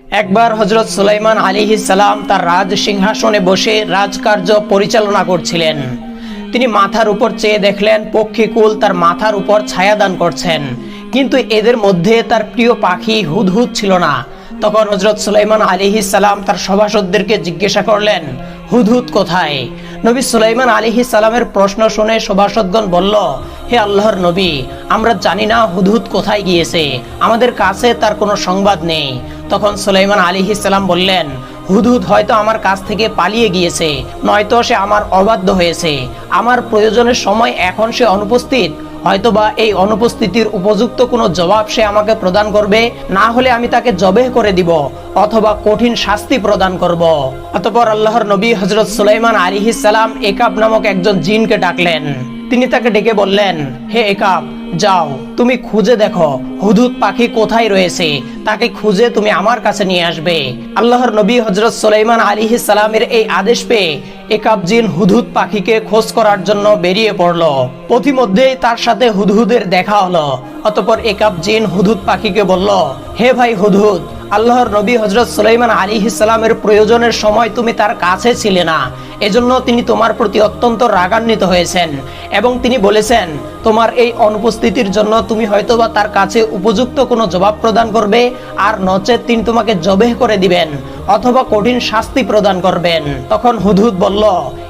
একবার হজরত সুলাইমান আলী সালাম তার রাজ সিংহাসনে বসে রাজকার্য পরিচালনা করছিলেন। তিনি মাথার উপর চেয়ে দেখলেন পক্ষীকুল তার মাথার উপর ছায়াদান করছেন। কিন্তু এদের মধ্যে তার প্রিয় পাখি হুদহুদ ছিল না। তখন হজরত সুলাইমান আলী সালাম তার সভাসদদেরকে জিজ্ঞাসা করলেন, হুদহুদ কোথায়? নবী সুলাইমান আলী সালামের প্রশ্ন শুনে সভাসদগণ বলল, হে আল্লাহর নবী, আমরা জানি না হুদহুদ কোথায় গিয়েছে। আমাদের কাছে তার কোনো সংবাদ নেই। তখন সুলাইমান আলী সালাম বললেন, হুদহুদ হয়তো আমার কাছ থেকে পালিয়ে গিয়েছে, নয়তো সে আমার অবাধ্য হয়েছে। আমার প্রয়োজনের সময় এখন সে অনুপস্থিত। হয়তোবা এই অনুপস্থিতির উপযুক্ত কোনো জবাব সে আমাকে প্রদান করবে, না হলে আমি তাকে জবেহ করে দিব, অথবা কঠিন শাস্তি প্রদান করব। অতপর আল্লাহর নবী হজরত সুলাইমান আলিহিস সালাম একাব নামক একজন জিনকে ডাকলেন। তিনি তাকে ডেকে বললেন, হে একাব, যাও। তুমি খুঁজে দেখো হুদুদ পাখি কোথায় রয়েছে। তাকে খুঁজে তুমি আমার কাছে নিয়ে আসবে। আল্লাহর নবী হজরত সুলাইমান আলী সালামের এই আদেশ পেয়ে একাব জিন হুদহুদ পাখিকে খোঁজ করার জন্য বেরিয়ে পড়ল। পথিমধ্যেই তার সাথে হুদহুদের দেখা হলো। অতপর একাব জিন হুদহুদ পাখিকে বলল, হে ভাই হুদহুদ আল্লাহর নবী হজরত সুলাইমান আলী ইসলামের প্রয়োজনের সময় তুমি তার কাছে ছিলে না। এজন্য তিনি তোমার প্রতি অত্যন্ত রাগান্বিত হয়েছেন এবং তিনি বলেছেন, তোমার এই অনুপস্থিতির জন্য তুমি হয়তোবা তার কাছে উপযুক্ত কোনো জবাব প্রদান করবে, আর নচেত তিনি তোমাকে জবেহ করে দিবেন, অথবা কঠিন শাস্তি প্রদান করবেন। তখন হুদহুদ বলল,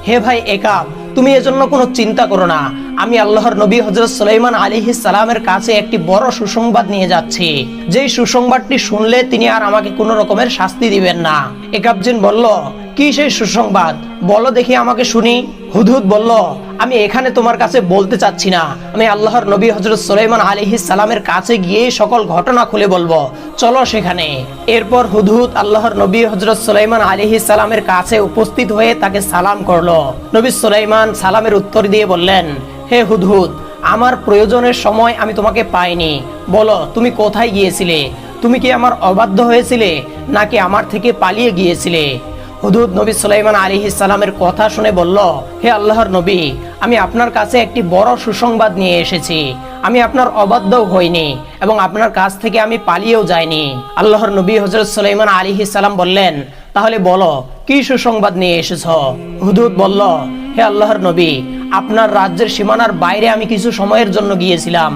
হে ভাই একাব, তুমি এজন্য কোনো চিন্তা করো না। আমি আল্লাহর নবী হজরত সুলাইমান আলী সালামের কাছে একটি বড় সুসংবাদ নিয়ে যাচ্ছি। যেই সুসংবাদটি শুনলে তিনি আর আমাকে কোনো রকমের শাস্তি দিবেন না। একাবজিন বলল কি সেই সুসংবাদ? বলো দেখি আমাকে শুনি। হুদহুদ বলল, আমি এখানে তোমার কাছে বলতে চাচ্ছি না। আমি আল্লাহর নবী হজরত সুলাইমান আলী সালামের কাছে গিয়ে সকল ঘটনা খুলে বলব। চলো সেখানে। এরপর হুদহুদ আল্লাহর নবী হজরত সুলাইমান আলী সালামের কাছে উপস্থিত হয়ে তাকে সালাম করল। নবী সুলাইমান সালামের উত্তর দিয়ে বললেন, হে হুদহুদ, আমার প্রয়োজনের সময় আমি তোমাকে পাইনি। বলো, তুমি কোথায় গিয়েছিলে? তুমি কি আমার অবাধ্য হয়েছিলে? নাকি আমার থেকে পালিয়ে গিয়েছিলে? হুদুদ নবী সুলাইমান আলী ইসালামের কথা শুনে বলল, হে আল্লাহর নবী, আমি আপনার কাছে একটি বড় সুসংবাদ নিয়ে এসেছি। আমি আপনার অবাধ্যও হইনি এবং আপনার কাছ থেকে আমি পালিয়েও যাইনি। আল্লাহর নবী হজরত সুলাইমান আলী ইসালাম বললেন, তাহলে বলো, কি সুসংবাদ নিয়ে এসেছ? হুদুদ বলল, হে আল্লাহর নবী, আপনার রাজ্যের সীমানার বাইরে আমি কিছু সময়ের জন্য গিয়েছিলাম।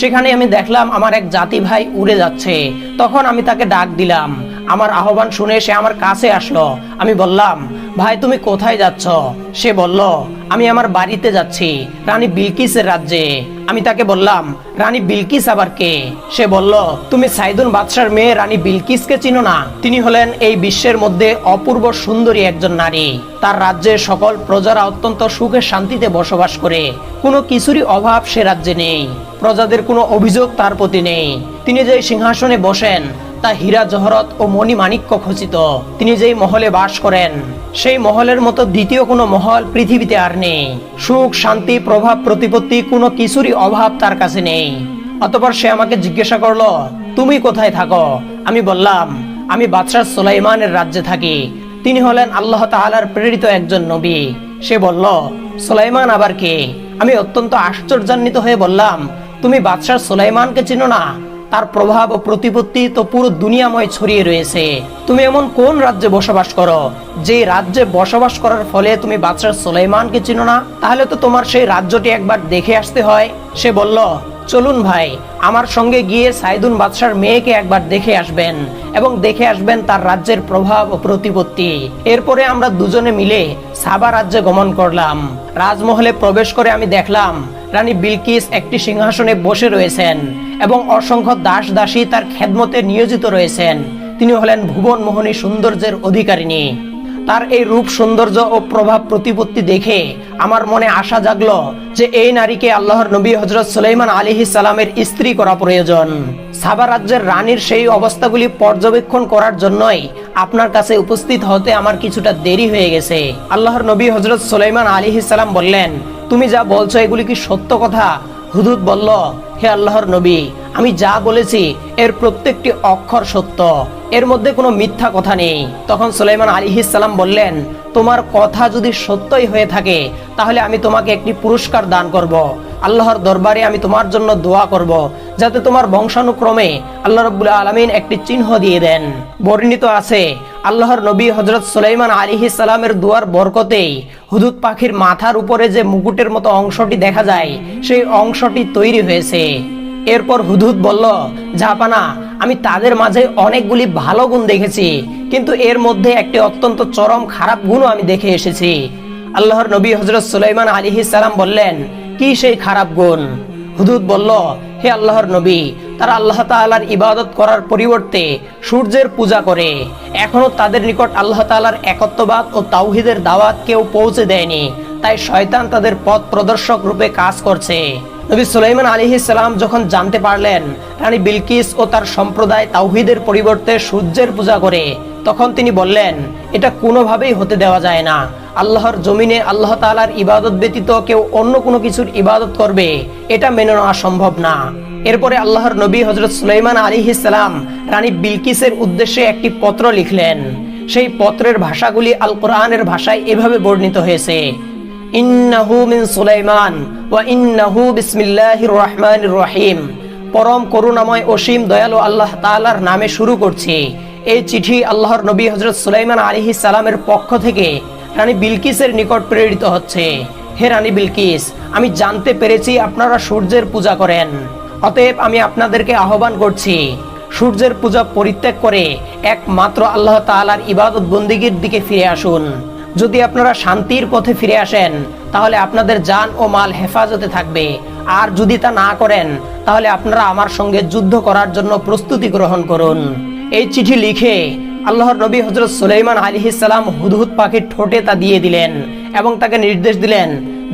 সেখানে আমি দেখলাম আমার এক জাতি ভাই উড়ে যাচ্ছে। তখন আমি তাকে ডাক দিলাম আমার আহ্বান শুনে সে আমার কাছে আসলো। আমি বললাম, ভাই, তুমি কোথায় যাচ্ছ? সে বলল, আমি আমার বাড়িতে যাচ্ছি, রানী বিলকিসের রাজ্যে। আমি তাকে বললাম, রানী বিলকিস আবার কে? সে বলল, তুমি সাইদুন বাদশার মেয়ে রানী বিলকিসকে চিনো না। তিনি হলেন এই বিশ্বের মধ্যে অপূর্ব সুন্দরী একজন নারী। তার রাজ্যের সকল প্রজারা অত্যন্ত সুখে শান্তিতে বসবাস করে। কোনো কিছুরই অভাব সে রাজ্যে নেই। প্রজাদের কোনো অভিযোগ তার প্রতি নেই। তিনি যে সিংহাসনে বসেন তা হীরা জহরত ও মণি মাণিক্য খচিত। তিনি যেই মহলে বাস করেন, সেই মহলের মতো দ্বিতীয় কোনো মহল পৃথিবীতে আর নেই। সুখ, শান্তি, প্রভাব, প্রতিপত্তি কোনো কিছুরই অভাব তার কাছে নেই। অতপর সে আমাকে জিজ্ঞাসা করল, তুমি কোথায় থাকো? আমি বললাম, আমি বাদশাহ সুলাইমানের রাজ্যে থাকি। তিনি হলেন আল্লাহ তাআলার প্রেরিত একজন নবী। সে বলল, সুলাইমান আবার কে? আমি অত্যন্ত আশ্চর্যান্বিত হয়ে বললাম, তুমি বাদশাহ সুলাইমানকে চিনো না? তার প্রভাব ও প্রতিপত্তি তো পুরো দুনিয়াময় ছড়িয়ে রয়েছে। তুমি এমন কোন রাজ্যে বসবাস করো? যে রাজ্যে বসবাস করার ফলে তুমি বাদশাহ সুলাইমানকে চিনো না? তাহলে তো তোমার সেই রাজ্যটি একবার দেখে আসতে হয়। সে বলল, চলুন ভাই, আমার সঙ্গে গিয়ে সাইদুন বাদশার মেয়েকে একবার দেখে আসবেন এবং দেখে আসবেন তার রাজ্যের প্রভাব ও প্রতিপত্তি। এরপরে আমরা দুজনে মিলে সাবা রাজ্যে গমন করলাম। রাজমহলে প্রবেশ করে আমি দেখলাম, রানী বিলকিস একটি সিংহাসনে বসে রয়েছেন। এবং অসংখ্য দাস দাসী তার খেদমতে নিয়োজিত রয়েছেন। তিনি হলেন ভুবন মোহনী সৌন্দর্যের অধিকারিণী। তার এই রূপ সৌন্দর্য ও প্রভাব প্রতিপত্তি দেখে আমার মনে আশা জাগলো যে এই নারীকে আল্লাহর নবী হজরত সুলাইমান আলী সালামের স্ত্রী করা প্রয়োজন। সাবা রাজ্যের রানীর সেই অবস্থাগুলি পর্যবেক্ষণ করার জন্যই আপনার কাছে উপস্থিত হতে আমার কিছুটা দেরি হয়ে গেছে। আল্লাহর নবী হজরত সুলাইমান আলী সালাম বললেন, তুমি যা বলছো এগুলি কি সত্য কথা? হুদুদ বলল, হে আল্লাহর নবী, আমি যা বলেছি এর প্রত্যেকটি অক্ষর সত্য এর মধ্যে কোনো মিথ্যা কথা নেই তখন সুলাইমান আলিহিসাল্লাম বললেন, তোমার কথা যদি সত্যই হয়ে থাকে, তাহলে আমি তোমাকে একটি পুরস্কার দান করব। আল্লাহর দরবারে আমি তোমার জন্য দোয়া করব। যাতে তোমার বংশানুক্রমে আল্লাহ রব্বুল্লা আলমিন একটি চিহ্ন দিয়ে দেন বর্ণিত আছে আল্লাহর নবী হজরত সুলাইমান আলিহি সালামের দুয়ার বরকতেই হুদুদ পাখির মাথার উপরে যে মুকুটের মতো অংশটি দেখা যায়, সেই অংশটি তৈরি হয়েছে। এরপর হুদুদ বলল, জাপানা, আমি তাদের মাঝে অনেকগুলি ভালো গুণ দেখেছি, কিন্তু এর মধ্যে একটি অত্যন্ত চরম খারাপ গুণও আমি দেখে এসেছি। আল্লাহর নবী হজরত সুলাইমান আলিহি সালাম বললেন, কি সেই খারাপ গুণ? হুদুদ বলল, হে আল্লাহর নবী তারা আল্লাহ তাআলার ইবাদত করার পরিবর্তে সূর্যের পূজা করে। এখনও তাদের নিকট আল্লাহ তাআলার একত্ববাদ ও তাওহিদের দাওয়াত কেউ পৌঁছে দেয়নি। তাই শয়তান তাদের পথ প্রদর্শক রূপে কাজ করছে। নবী সুলাইমান আলিহি সালাম যখন জানতে পারলেন রানী বিলকিস ও তার সম্প্রদায় তাওহিদের পরিবর্তে সূর্যের পূজা করে, তখন তিনি বললেন, এটা কোনোভাবেই হতে দেওয়া যায় না। আল্লাহর জমিনে আল্লাহ তাআলার ইবাদত ব্যতীত কেউ অন্য কোনো কিছুর ইবাদত করবে। এটা মেনে নেওয়া সম্ভব না। এরপরে আল্লাহর নবী হজরত সুলাইমান আলিহিস সালাম রানী বিলকিসের উদ্দেশ্যে একটি পত্র লিখলেন। সেই পত্রের ভাষাগুলি আল কোরআনের ভাষায় এভাবে বর্ণিত হয়েছে। ইন্নাহু মিন সুলাইমান ওয়া ইন্নাহু বিসমিল্লাহির রহমানির রহিম। পরম করুণাময় অসীম দয়ালু আল্লাহ তাআলার নামে শুরু করছি। এই চিঠি আল্লাহর নবী হজরত সুলাইমান আলিহিস সালামের পক্ষ থেকে রানী বিলকিসের নিকট প্রেরিত হচ্ছে। হে রানী বিলকিস, আমি জানতে পেরেছি আপনারা সূর্যের পূজা করেন। অতএব আমি আপনাদেরকে আহ্বান করছি, সূর্যের পূজা পরিত্যাগ করে একমাত্র আল্লাহ তাআলার ইবাদত বন্দিগির দিকে ফিরে আসুন। যদি আপনারা শান্তির পথে ফিরে আসেন, তাহলে আপনাদের জান ও মাল হেফাজতে থাকবে। আর যদি তা না করেন, তাহলে আপনারা আমার সঙ্গে যুদ্ধ করার জন্য প্রস্তুতি গ্রহণ করুন। এই চিঠি লিখে আল্লাহর নবী হজরত সুলাইমান আলিহিসাল্লাম হুদহুদ পাখির ঠোঁটে তা দিয়ে দিলেন এবং তাকে নির্দেশ দিলেন,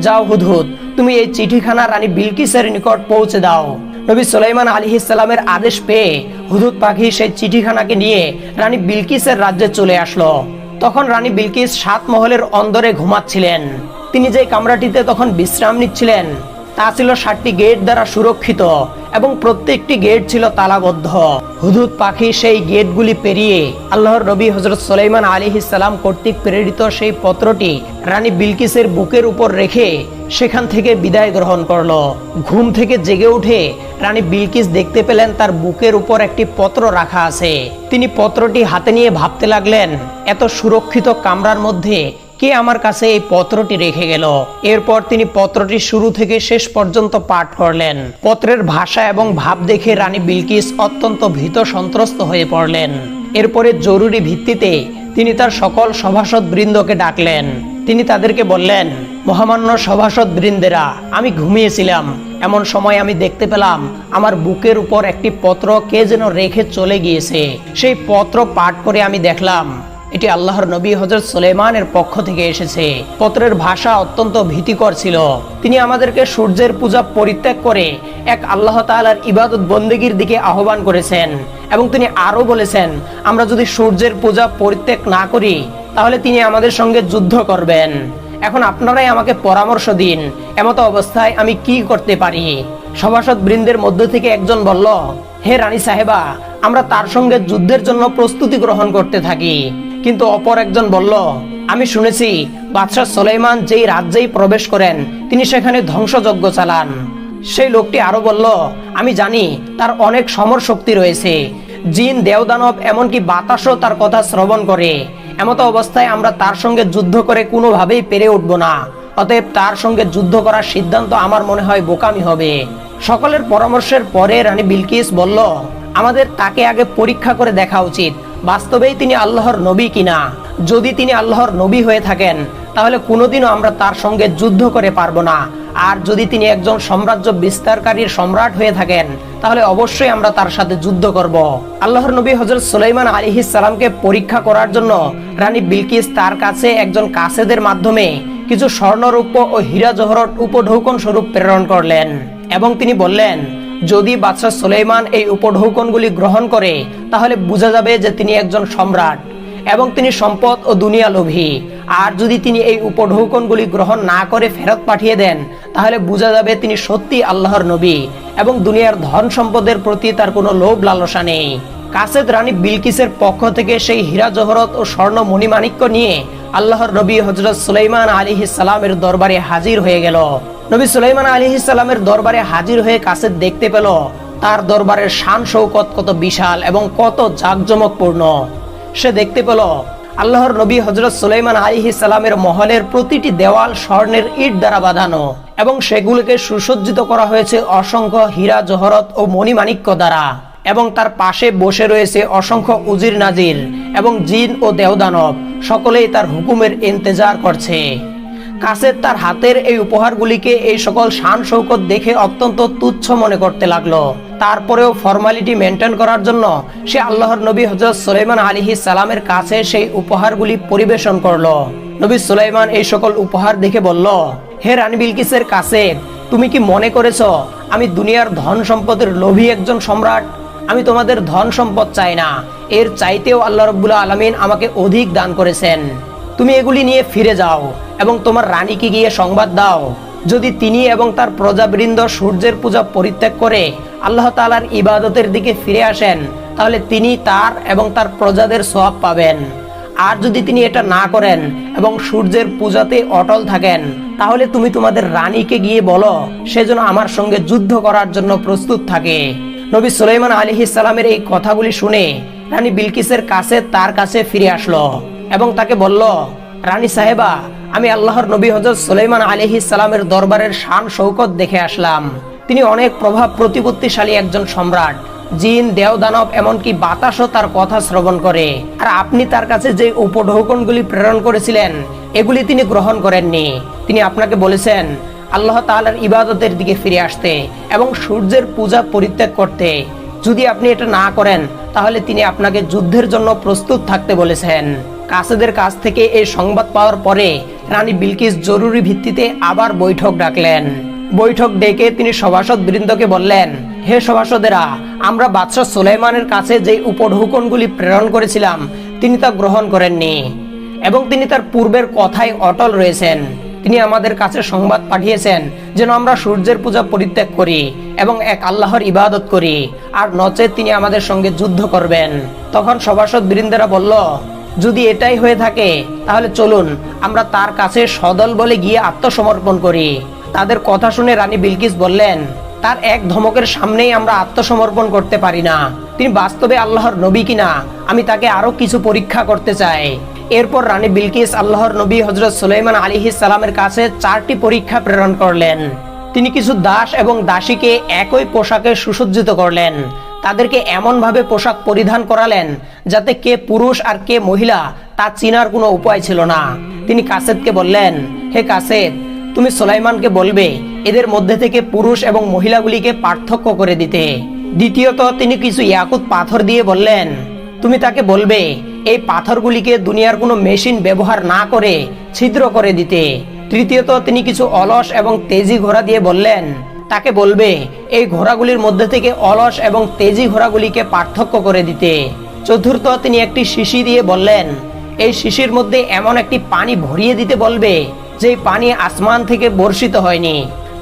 যাও হুদহুদ, তুমি এই চিঠিখানা রানী বিলকিসের নিকট পৌঁছে দাও। নবী সুলাইমান আলী ইসলামের আদেশ পেয়ে হুদুদ পাখি সেই চিঠিখানাকে নিয়ে রানী বিলকিসের রাজ্যে চলে আসলো। তখন রানী বিলকিস সাত মহলের অন্দরে ঘুমাচ্ছিলেন। তিনি যে কামরাটিতে তখন বিশ্রাম নিচ্ছিলেন তা ছিল ষাটটি গেট দ্বারা সুরক্ষিত এবং প্রত্যেকটি গেট ছিল তালাবদ্ধ। হুদুদ পাখি সেই গেটগুলি পেরিয়ে আল্লাহর নবী হজরত সোলাইমান আলী ইসালাম কর্তৃক প্রেরিত সেই পত্রটি রানী বিলকিসের বুকের উপর রেখে সেখান থেকে বিদায় গ্রহণ করল। ঘুম থেকে জেগে উঠে রানী বিলকিস দেখতে পেলেন তার বুকের উপর একটি পত্র রাখা আছে। তিনি পত্রটি হাতে নিয়ে ভাবতে লাগলেন, এত সুরক্ষিত কামরার মধ্যে কে আমার কাছে এই পত্রটি রেখে গেল? এরপর তিনি পত্রটি শুরু থেকে শেষ পর্যন্ত পাঠ করলেন। পত্রের ভাষা এবং ভাব দেখে রানী বিলকিস অত্যন্ত ভীত সন্ত্রস্ত হয়ে পড়লেন। এরপরে জরুরি ভিত্তিতে তিনি তার সকল সভাসদ বৃন্দকে ডাকলেন। তিনি তাদেরকে বললেন, মহামান্য সভাসদ বৃন্দেরা আমি ঘুমিয়েছিলাম। এমন সময় আমি দেখতে পেলাম আমার বুকের উপর একটি পত্র কে যেন রেখে চলে গিয়েছে। সেই পত্র পাঠ করে আমি দেখলাম এটি আল্লাহর নবী হজরত সুলেমানের পক্ষ থেকে এসেছে। পত্রের ভাষা অত্যন্ত ভীতিকর ছিল। তিনি আমাদেরকে সূর্যের পূজা পরিত্যাগ করে এক আল্লাহ তাআলার ইবাদত বন্দেগীর দিকে আহ্বান করেছেন এবং তিনি আরও বলেছেন, আমরা যদি সূর্যের পূজা পরিত্যাগ না করি, তাহলে তিনি আমাদের সঙ্গে যুদ্ধ করবেন। এখন আপনারাই আমাকে পরামর্শ দিন, এমত অবস্থায় আমি কি করতে পারি? সভাসদ বৃন্দের মধ্য থেকে একজন বলল, হে রানী সাহেবা, আমরা তার সঙ্গে যুদ্ধের জন্য প্রস্তুতি গ্রহণ করতে থাকি। কিন্তু অপর একজন বলল, আমি শুনেছি বাদশাহ সোলাইমান যেই রাজ্যেই প্রবেশ করেন, তিনি সেখানে ধ্বংসযজ্ঞ চালান। সেই লোকটি আরও বলল, আমি জানি তার অনেক সমর শক্তি রয়েছে। জিন, দেওদানব, এমনকি বাতাসও তার কথা শ্রবণ করে। এমত অবস্থায় আমরা তার সঙ্গে যুদ্ধ করে কোনোভাবেই পেরে উঠব না। অতএব তার সঙ্গে যুদ্ধ করার সিদ্ধান্ত আমার মনে হয় বোকামি হবে। সকলের পরামর্শের পরে রানী বিলকিস বলল, আমাদের তাকে আগে পরীক্ষা করে দেখা উচিত। বাস্তবেই তিনি আল্লাহর নবী কিনা? যদি তিনি আল্লাহর নবী হয়ে থাকেন, তাহলে কোনোদিনও আমরা তার সঙ্গে যুদ্ধ করে পারব না। আর যদি তিনি একজন সাম্রাজ্য বিস্তারকারীর সম্রাট হয়ে থাকেন, তাহলে অবশ্যই আমরা তার সাথে যুদ্ধ করব। আল্লাহর নবী হজরত সুলাইমান আলিহিস সালামকে পরীক্ষা করার জন্য রানী বিলকিস তার কাছে একজন কাসেদের মাধ্যমে কিছু স্বর্ণরূপ ও হীরা জহরত উপঢৌকন স্বরূপ প্রেরণ করলেন এবং তিনি বললেন যদি বাদশাহ সুলাইমান এই উপঢৌকনগুলি গ্রহণ করে, তাহলে বোঝা যাবে যে তিনি একজন সম্রাট এবং তিনি সম্পদ ও দুনিয়া লোভী। আর যদি তিনি এই উপঢৌকনগুলি গ্রহণ না করে ফেরত পাঠিয়ে দেন, তাহলে বোঝা যাবে তিনি সত্যি আল্লাহর নবী এবং দুনিয়ার ধন সম্পদের প্রতি তার কোনো লোভ লালসা নেই। কাসেদ রানী বিলকিসের পক্ষ থেকে সেই হীরা জহরত ও স্বর্ণ মণিমাণিক্য নিয়ে আল্লাহর নবী হজরত সুলাইমান আলী সালামের দরবারে হাজির হয়ে গেল। নবী সুলাইমান আলী সালামের দরবারে হাজির হয়ে কাসেদ দেখতে পেল, তার দরবারের শান শৌকত কত বিশাল এবং কত জাঁকজমকপূর্ণ। সে দেখতে পেল, আল্লাহর নবী হজরত সুলাইমান আলী সালামের মহলের প্রতিটি দেওয়াল স্বর্ণের ইট দ্বারা বাঁধানো এবং সেগুলোকে সুসজ্জিত করা হয়েছে অসংখ্য হীরা, জহরত ও মণিমাণিক্য দ্বারা এবং তার পাশে বসে রয়েছে অসংখ্য উজির নাজির এবং জিন ও দেওদানব সকলেই তার হুকুমের ইন্তেজার করছে। কাসেদ তার হাতের এই উপহারগুলিকে এই সকল শান শৌকত দেখে অত্যন্ত তুচ্ছ মনে করতে লাগল। তারপরেও ফর্মালিটি মেনটেন করার জন্য সে আল্লাহর নবী হজরত সুলাইমান আলিহি সালামের কাছে সেই উপহারগুলি পরিবেশন করল। নবী সুলাইমান এই সকল উপহার দেখে বলল, হে রানী বিলকিসের কাছে তুমি কি মনে করেছ আমি দুনিয়ার ধন সম্পদের লোভী একজন সম্রাট? আমি তোমাদের ধন সম্পদ চাই না। এর চাইতেও আল্লাহ রব্বুল্লা আলমিন আমাকে অধিক দান করেছেন। তুমি এগুলি নিয়ে ফিরে যাও এবং তোমার রানীকে গিয়ে সংবাদ দাও। যদি তিনি এবং তার প্রজাবৃন্দ সূর্যের পূজা পরিত্যাগ করে আল্লাহ তালার ইবাদতের দিকে ফিরে আসেন, তাহলে তিনি তার এবং তার প্রজাদের সব পাবেন। আর যদি তিনি এটা না করেন এবং সূর্যের পূজাতে অটল থাকেন, তাহলে তুমি তোমাদের রানীকে গিয়ে বলো, সে যেন আমার সঙ্গে যুদ্ধ করার জন্য প্রস্তুত থাকে। নবী সুলাইমান আলী ইসালামের এই কথাগুলি শুনে রানী বিলকিসের কাছে তার কাছে ফিরে আসলো। এবং তাকে বলল, রানী সাহেবা, আমি আল্লাহর নবী হজরত সুলাইমান আলহি সালামের দরবারের শান শৌকত দেখে আসলাম। তিনি অনেক প্রভাব প্রতিপত্তিশালী একজন সম্রাট। জিন, দেওদানব, এমনকি বাতাসও তার কথা শ্রবণ করে। আর আপনি তার কাছে যে উপঢৌকনগুলি প্রেরণ করেছিলেন, এগুলি তিনি গ্রহণ করেননি। তিনি আপনাকে বলেছেন, আল্লাহ তাআলার ইবাদতের দিকে ফিরে আসতে এবং সূর্যের পূজা পরিত্যাগ করতে। যদি আপনি এটা না করেন, তাহলে তিনি আপনাকে যুদ্ধের জন্য প্রস্তুত থাকতে বলেছেন। কাসেদের কাছ থেকে এই সংবাদ পাওয়ার পরে রানী বিলকিস জরুরি ভিত্তিতে আবার বৈঠক ডাকলেন। বৈঠক ডেকে তিনি সভাসদ বৃন্দকে বললেন, হে সভাসদেরা, আমরা বাদশাহ সুলাইমানের কাছে যে উপঢৌকনগুলি প্রেরণ করেছিলাম, তিনি তা গ্রহণ করেননি এবং তিনি তার পূর্বের কথায় অটল রয়েছেন। তিনি আমাদের কাছে সংবাদ পাঠিয়েছেন যেন আমরা সূর্যের পূজা পরিত্যাগ করি এবং এক আল্লাহর ইবাদত করি, আর নচেত তিনি আমাদের সঙ্গে যুদ্ধ করবেন। তখন সভাসদ বৃন্দেরা বলল যদি এটাই হয়ে থাকে, তাহলে চলুন আমরা তার কাছে সদল বলে গিয়ে আত্মসমর্পণ করি। তাদের কথা শুনে রানী বিলকিস বললেন, তার এক ধমকের সামনেই আমরা আত্মসমর্পণ করতে পারি না। তিনি বাস্তবে আল্লাহর নবী কিনা, আমি তাকে আরও কিছু পরীক্ষা করতে চাই। এরপর রানী বিলকিস আল্লাহর নবী হজরত সুলাইমান আলিহি সালামের কাছে চারটি পরীক্ষা প্রেরণ করলেন। তিনি কিছু দাস এবং দাসীকে একই পোশাকে সুসজ্জিত করলেন। তাদেরকে এমনভাবে পোশাক পরিধান করালেন যাতে কে পুরুষ আর কে মহিলা তা চিনার কোনো উপায় ছিল না। তিনি কাসেদকে বললেন, হে কাসেদ, তুমি সোলাইমানকে বলবে, এদের মধ্যে থেকে পুরুষ এবং মহিলাগুলিকে পার্থক্য করে দিতে। দ্বিতীয়ত, তিনি কিছু ইয়াকুত পাথর দিয়ে বললেন, তুমি তাকে বলবে, এই পাথরগুলিকে দুনিয়ার কোনো মেশিন ব্যবহার না করে ছিদ্র করে দিতে। তৃতীয়ত, তিনি কিছু অলস এবং তেজি ঘোড়া দিয়ে বললেন তাকে বলবে, এই ঘোড়াগুলির মধ্যে থেকে অলস এবং তেজি ঘোড়াগুলিকে পার্থক্য করে দিতে। চতুর্থ, তিনি একটি শিশি দিয়ে বললেন, এই শিশির মধ্যে এমন একটি পানি ভরিয়ে দিতে বলবে যে পানি আসমান থেকে বর্ষিত হয়নি।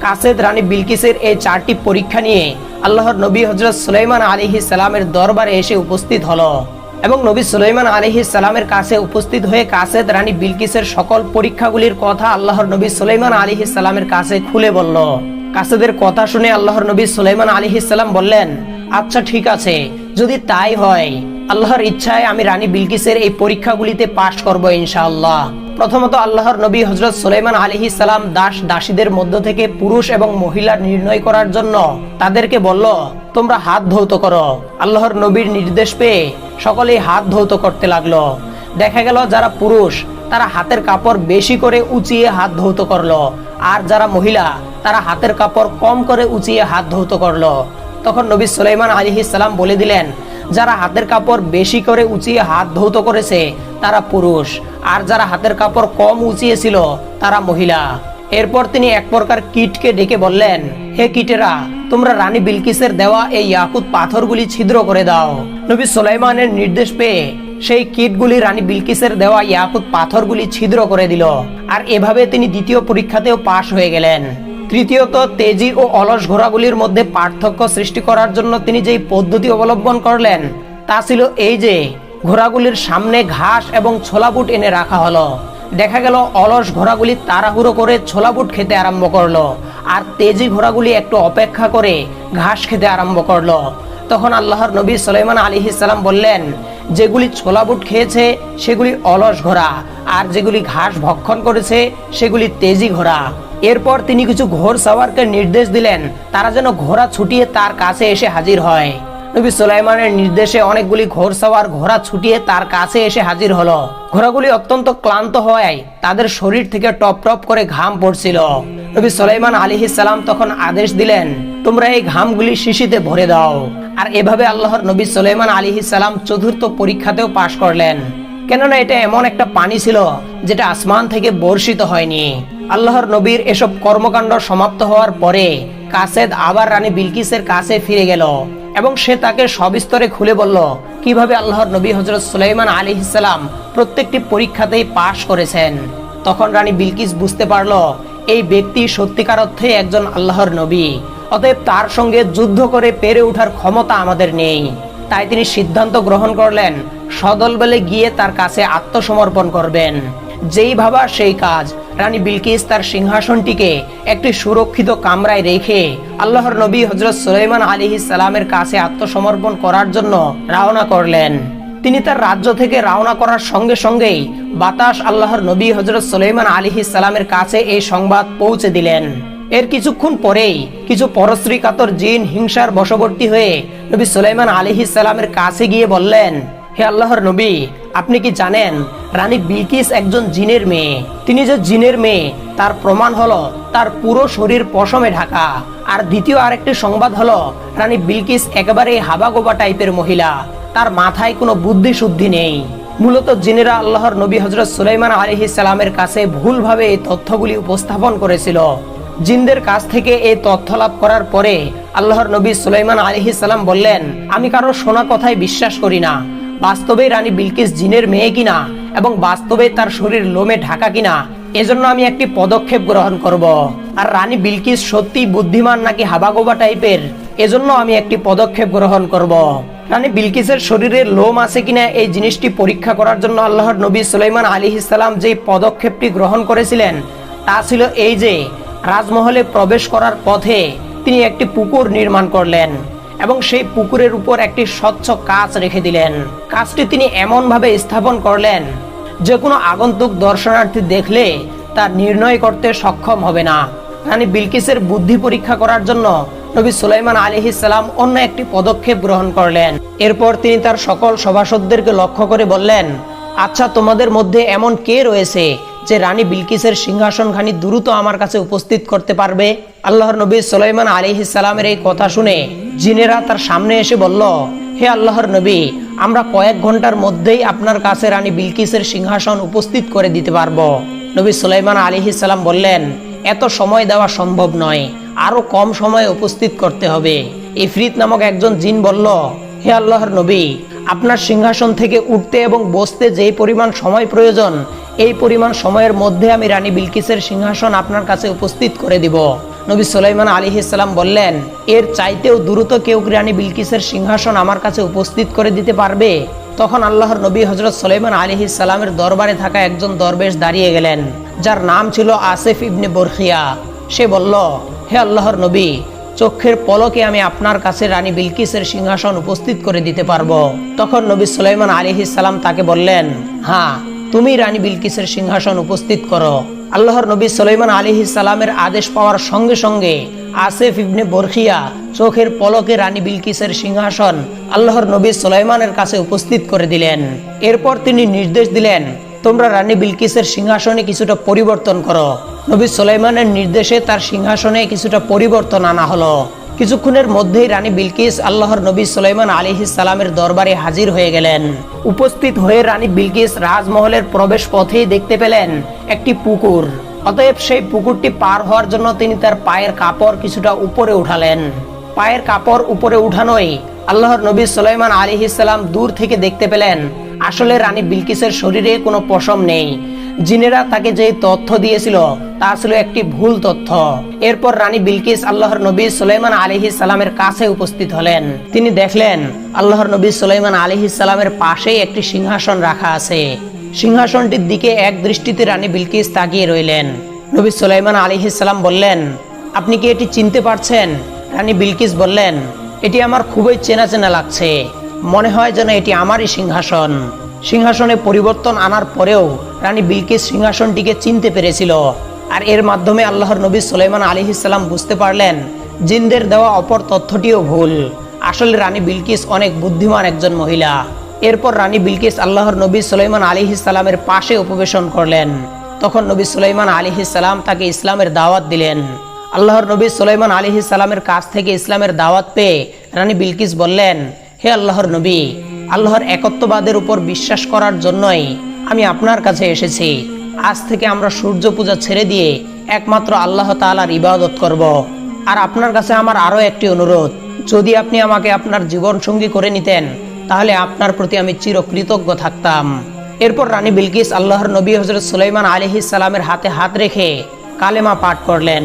কাসেদ রানী বিলকিসের এই চারটি পরীক্ষা নিয়ে আল্লাহর নবী হজরত সুলাইমান আলিহি সালামের দরবারে এসে উপস্থিত হলো এবং নবী সুলাইমান আলিহি সালামের কাছে উপস্থিত হয়ে কাসেদ রানী বিলকিসের সকল পরীক্ষাগুলির কথা আল্লাহর নবী সুলাইমান আলিহি সালামের কাছে খুলে বলল। কাসেদের কথা শুনে আল্লাহর নবী সুলাইমান আলিহি সালাম বললেন আচ্ছা ঠিক আছে, যদি তাই হয়, আল্লাহর ইচ্ছায় আমি রানী বিলকিসের এই পরীক্ষাগুলিতে পাশ করব ইনশাআল্লাহ। প্রথমত আল্লাহর নবী হজরত সুলাইমান আলিহি সালাম দাস দাসীদের মধ্য থেকে পুরুষ এবং মহিলা নির্ণয় করার জন্য তাদেরকে বলল, তোমরা হাত ধৌত করো। আল্লাহর নবীর নির্দেশ পেয়ে সকলেই হাত ধৌত করতে লাগল। দেখা গেল যারা পুরুষ, তারা হাতের কাপড় বেশি করে উঁচিয়ে হাত ধৌত করল। আর যারা মহিলা, তারা হাতের কাপড় কম করে উঁচিয়ে হাত ধৌত করল। তখন নবী সুলাইমান আলিহি সালাম বলে দিলেন, যারা হাতের কাপড় বেশি করে উঁচিয়ে হাত ধৌত করেছে, তারা পুরুষ। আর যারা হাতের কাপড় কম উঁচিয়েছিল, তারা মহিলা। এরপর তিনি এক প্রকার কীটকে ডেকে বললেন, হে কীটেরা, তোমরা রানী বিলকিসের দেওয়া এই ইয়াকুত পাথরগুলি ছিদ্র করে দাও। নবী সুলাইমানের নির্দেশ পেয়ে সেই কিটগুলি রানী বিলকিসের দেওয়া ইয়াকুত পাথরগুলি ছিদ্র করে দিল, আর এভাবে তিনি দ্বিতীয় পরীক্ষাতেও পাশ হয়ে গেলেন। তৃতীয়ত, তেজি ও অলস ঘোড়াগুলির মধ্যে পার্থক্য সৃষ্টি করার জন্য তিনি যেই পদ্ধতি অবলম্বন করলেন, তা ছিল এই যে, ঘোড়াগুলির সামনে ঘাস এবং ছোলা বুট এনে রাখা হলো। দেখা গেল, অলস ঘোড়াগুলি তাড়াহুড়ো করে ছোলা বুট খেতে আরম্ভ করল, আর তেজি ঘোড়াগুলি একটু অপেক্ষা করে ঘাস খেতে আরম্ভ করল। তখন আল্লাহর নবী সুলাইমান আলী ইসালাম বললেন যেগুলি ছোলা বুট খেয়েছে, সেগুলি অলস ঘোড়া, আর যেগুলি ঘাস ভক্ষণ করেছে, সেগুলি তেজি ঘোড়া। এরপর তিনি কিছু ঘোড় সাওয়ারকে নির্দেশ দিলেন, তারা যেন ঘোড়া ছুটিয়ে তার কাছে এসে হাজির হয়। নবী সুলাইমানের নির্দেশে অনেকগুলি ঘোড় সাওয়ার ঘোড়া ছুটিয়ে তার কাছে এসে হাজির হলো। ঘোড়াগুলি অত্যন্ত ক্লান্ত হওয়ায় তাদের শরীর থেকে টপ টপ করে ঘাম পড়ছিল। নবী সুলাইমান আলী সালাম তখন আদেশ দিলেন, তোমরা এই ঘামগুলি শিশিতে ভরে দাও। আর এভাবে আল্লাহর নবী সুলাইমান আলী সালাম চতুর্থ পরীক্ষাতেও পাশ করলেন। কেননা এটা এমন একটা পানি ছিল যেটা আসমান থেকে বর্ষিত হয়নি। আল্লাহর নবীর এসব কর্মকাণ্ড সমাপ্ত হওয়ার পরে কাসেদ আবার রানী বিলকিসের কাছে ফিরে গেল এবং সে তাকে সবিস্তরে খুলে বলল, কীভাবে আল্লাহর নবী হজরত সুলাইমান আলী ইসলাম প্রত্যেকটি পরীক্ষাতেই পাশ করেছেন? তখন রানী বিলকিস বুঝতে পারল, এই ব্যক্তি সত্যিকার অর্থে একজন আল্লাহর নবী। অতএব তার সঙ্গে যুদ্ধ করে পেরে ওঠার ক্ষমতা আমাদের নেই। তাই তিনি সিদ্ধান্ত গ্রহণ করলেন, সদল বলে গিয়ে তার কাছে আত্মসমর্পণ করবেন। যেই ভাবা সেই কাজ। রানী বিলকিস তার সিংহাসনটিকে একটি সুরক্ষিত কামরায় রেখে আল্লাহর নবী হজরত সুলাইমান আলী সালামের কাছে আত্মসমর্পণ করার জন্য রওনা করলেন। তিনি তার রাজ্য থেকে রওনা করার সঙ্গে সঙ্গেই বাতাস আল্লাহর নবী হজরত সুলাইমান আলী সালামের কাছে এই সংবাদ পৌঁছে দিলেন। এর কিছুক্ষণ পরেই কিছু পরশ্রী কাতর জিন হিংসার বশবর্তী হয়ে নবী সুলাইমান আলী সালামের কাছে গিয়ে বললেন, হে আল্লাহর নবী, আপনি কি জানেন রানী বিলকিস একজন জিনের মেয়ে? তিনি যে জিনের মেয়ে, তার প্রমাণ হলো তার পুরো শরীর পশমে ঢাকা। আর দ্বিতীয় আরেকটি সংবাদ হলো রানী বিলকিস একেবারে হাবাগোবা টাইপের মহিলা। তার মাথায় কোনো বুদ্ধি শুদ্ধি নেই। মূলত জিনেরা আল্লাহর নবী হজরত সুলাইমান আলহি সালামের কাছে ভুলভাবে এই তথ্যগুলি উপস্থাপন করেছিল। জিনদের কাছ থেকে এই তথ্য লাভ করার পরে আল্লাহর নবী সুলাইমান আলহি সালাম বললেন, আমি কারও শোনা কথায় বিশ্বাস করি না। বাস্তবে রানী বিলকিস জিনের মেয়ে কিনা এবং বাস্তবে তার শরীর লোমে ঢাকা কিনা, এজন্য আমি একটি পদক্ষেপ গ্রহণ করব। আর রানী বিলকিস সত্যি বুদ্ধিমান নাকি হাবাগোবা টাইপের, এজন্য আমি একটি পদক্ষেপ গ্রহণ করব। রানী বিলকিসের শরীরে লোম আছে কিনা এই জিনিসটি পরীক্ষা করার জন্য আল্লাহর নবী সুলাইমান আলী ইসলাম যে পদক্ষেপটি গ্রহণ করেছিলেন, তা ছিল এই যে রাজমহলে প্রবেশ করার পথে তিনি একটি পুকুর নির্মাণ করলেন এবং সেই পুকুরের উপর একটি স্বচ্ছ কাঁচ রেখে দিলেন। কাজটি তিনি এমনভাবে স্থাপন করলেন, যে কোনো আগন্তুক দর্শনার্থী দেখলে তা নির্ণয় করতে সক্ষম হবে না। রানী বিলকিসের বুদ্ধি পরীক্ষা করার জন্য নবী সুলাইমান আলিহিসাল্লাম অন্য একটি পদক্ষেপ গ্রহণ করলেন। এরপর তিনি তার সকল সভাসদদেরকে লক্ষ্য করে বললেন আচ্ছা তোমাদের মধ্যে এমন কে রয়েছে যে রানী বিলকিসের সিংহাসনখানি দ্রুত আমার কাছে উপস্থিত করতে পারবে? আল্লাহর নবী সুলাইমান আলিহিসাল্লামের এই কথা শুনে জিনেরা তার সামনে এসে বলল, হে আল্লাহর নবী, আমরা কয়েক ঘণ্টার মধ্যেই আপনার কাছে রানী বিলকিসের সিংহাসন উপস্থিত করে দিতে পারব। নবী সুলাইমান আলিহিসাল্লাম বললেন, এত সময় দেওয়া সম্ভব নয়, আরও কম সময়ে উপস্থিত করতে হবে। ইফরিত নামক একজন জিন বলল, হে আল্লাহর নবী আপনার সিংহাসন থেকে উঠতে এবং বসতে যেই পরিমাণ সময় প্রয়োজন, এই পরিমাণ সময়ের মধ্যে আমি রানী বিলকিসের সিংহাসন আপনার কাছে উপস্থিত করে দিব। নবী সুলাইমান আলী ইসলাম বললেন, এর চাইতেও দ্রুত কেউ রানী বিলকিসের সিংহাসন আমার কাছে উপস্থিত করে দিতে পারবে? তখন আল্লাহর নবী হজরত সুলাইমান আলী ইসলামের দরবারে থাকা একজন দরবেশ দাঁড়িয়ে গেলেন, যার নাম ছিল আসিফ ইবনে বরখিয়া। সে বলল, হে আল্লাহর নবী চোখের পলকে আমি আপনার কাছে রানী বিলকিসের সিংহাসন উপস্থিত করে দিতে পারব। তখন নবী সুলাইমান আলী সালাম তাকে বললেন হ্যাঁ তুমি রানী বিলকিসের সিংহাসন উপস্থিত করো। আল্লাহর নবী সুলাইমান আলী সালামের আদেশ পাওয়ার সঙ্গে সঙ্গে আসিফ ইবনে বরখিয়া চোখের পলকে রানী বিলকিসের সিংহাসন আল্লাহর নবী সুলাইমানের কাছে উপস্থিত করে দিলেন। এরপর তিনি নির্দেশ দিলেন, তোমরা রানী বিলকিসের সিংহাসনে কিছুটা পরিবর্তন করো। নবী সুলাইমানের নির্দেশে তার সিংহাসনে কিছুটা পরিবর্তন আনা হলো। কিছুক্ষণের মধ্যেই রানী বিলকিস আল্লাহর নবী সুলাইমান আলী সালামের দরবারে হাজির হয়ে গেলেন। উপস্থিত হয়ে রানী বিলকিস রাজমহলের প্রবেশ পথেই দেখতে পেলেন একটি পুকুর। অতএব সেই পুকুরটি পার হওয়ার জন্য তিনি তার পায়ের কাপড় কিছুটা উপরে উঠালেন। পায়ের কাপড় উপরে উঠানোই আল্লাহর নবী সুলাইমান আলী সালাম দূর থেকে দেখতে পেলেন। আসলে রানী বিলকিসের শরীরে কোনো পশম নেই। জিনেরা তাকে যে তথ্য দিয়েছিল, তা ছিল একটি ভুল তথ্য। এরপর রানী বিলকিস আল্লাহর নবী সুলাইমান আলিহি সালামের কাছে উপস্থিত হলেন। তিনি দেখলেন, আল্লাহর নবী সুলাইমান আলিহি সালামের পাশেই একটি সিংহাসন রাখা আছে। সিংহাসনটির দিকে এক দৃষ্টিতে রানী বিলকিস তাকিয়ে রইলেন। নবী সুলাইমান আলিহি সালাম বললেন, আপনি কি এটি চিনতে পারছেন? রানী বিলকিস বললেন, এটি আমার খুবই চেনা চেনা লাগছে। মনে হয় যেন এটি আমারই সিংহাসন। সিংহাসনে পরিবর্তন আনার পরেও রানী বিলকিস সিংহাসনটিকে চিনতে পেরেছিল। আর এর মাধ্যমে আল্লাহর নবী সুলাইমান আলী ইসলাম বুঝতে পারলেন, জিনদের দেওয়া অপর তথ্যটিও ভুল। আসলে রানী বিলকিস অনেক বুদ্ধিমান একজন মহিলা। এরপর রানী বিলকিস আল্লাহর নবী সুলাইমান আলী ইসলামের পাশে উপবেশন করলেন। তখন নবী সুলাইমান আলী ইসলাম তাকে ইসলামের দাওয়াত দিলেন। আল্লাহর নবী সুলাইমান আলী ইসলামের কাছ থেকে ইসলামের দাওয়াত পেয়ে রানী বিলকিস বললেন, হে আল্লাহর নবী, আল্লাহর একত্ববাদের উপর বিশ্বাস করার জন্যই আমি আপনার কাছে এসেছি। আজ থেকে আমরা সূর্য পূজা ছেড়ে দিয়ে একমাত্র আল্লাহ তাআলার ইবাদত করব। আর আপনার কাছে আমার আরও একটি অনুরোধ, যদি আপনি আমাকে আপনার জীবন সঙ্গী করে নিতেন, তাহলে আপনার প্রতি আমি চিরকৃতজ্ঞ থাকতাম। এরপর রানী বিলকিস আল্লাহর নবী হজরত সুলাইমান আলিহিস সালামের হাতে হাত রেখে কালেমা পাঠ করলেন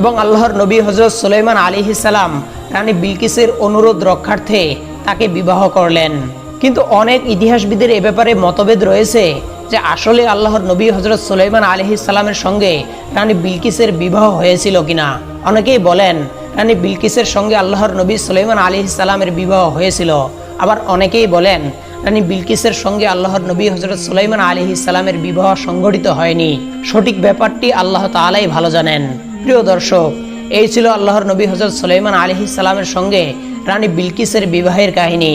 এবং আল্লাহর নবী হজরত সুলাইমান আলিহিস সালাম রানী বিলকিসের অনুরোধ রক্ষার্থে তাকে বিবাহ করলেন। কিন্তু অনেক ইতিহাসবিদের এ ব্যাপারে মতভেদ রয়েছে যে আসলে আল্লাহর নবী হজরত সুলাইমান সালামের সঙ্গে রানী বিলকিসের বিবাহ হয়েছিল কিনা? অনেকেই বলেন, রানী বিলকিসের সঙ্গে আল্লাহর নবী সুলাইমান সালামের বিবাহ হয়েছিল। আবার অনেকেই বলেন, রানী বিলকিসের সঙ্গে আল্লাহর নবী হজরত সুলাইমান আলহি সালামের বিবাহ সংঘটিত হয়নি। সঠিক ব্যাপারটি আল্লাহ তালাই ভালো জানেন। প্রিয় দর্শক, এই ছিল আল্লাহর নবী হজরত সুলাইমান আলহি সালামের সঙ্গে রানী বিলকিসের বিবাহের কাহিনী।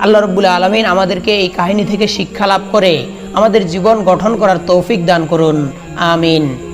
আল্লাহ রব্বুল আলমিন আমাদেরকে এই কাহিনী থেকে শিক্ষা লাভ করে আমাদের জীবন গঠন করার তৌফিক দান করুন। আমিন।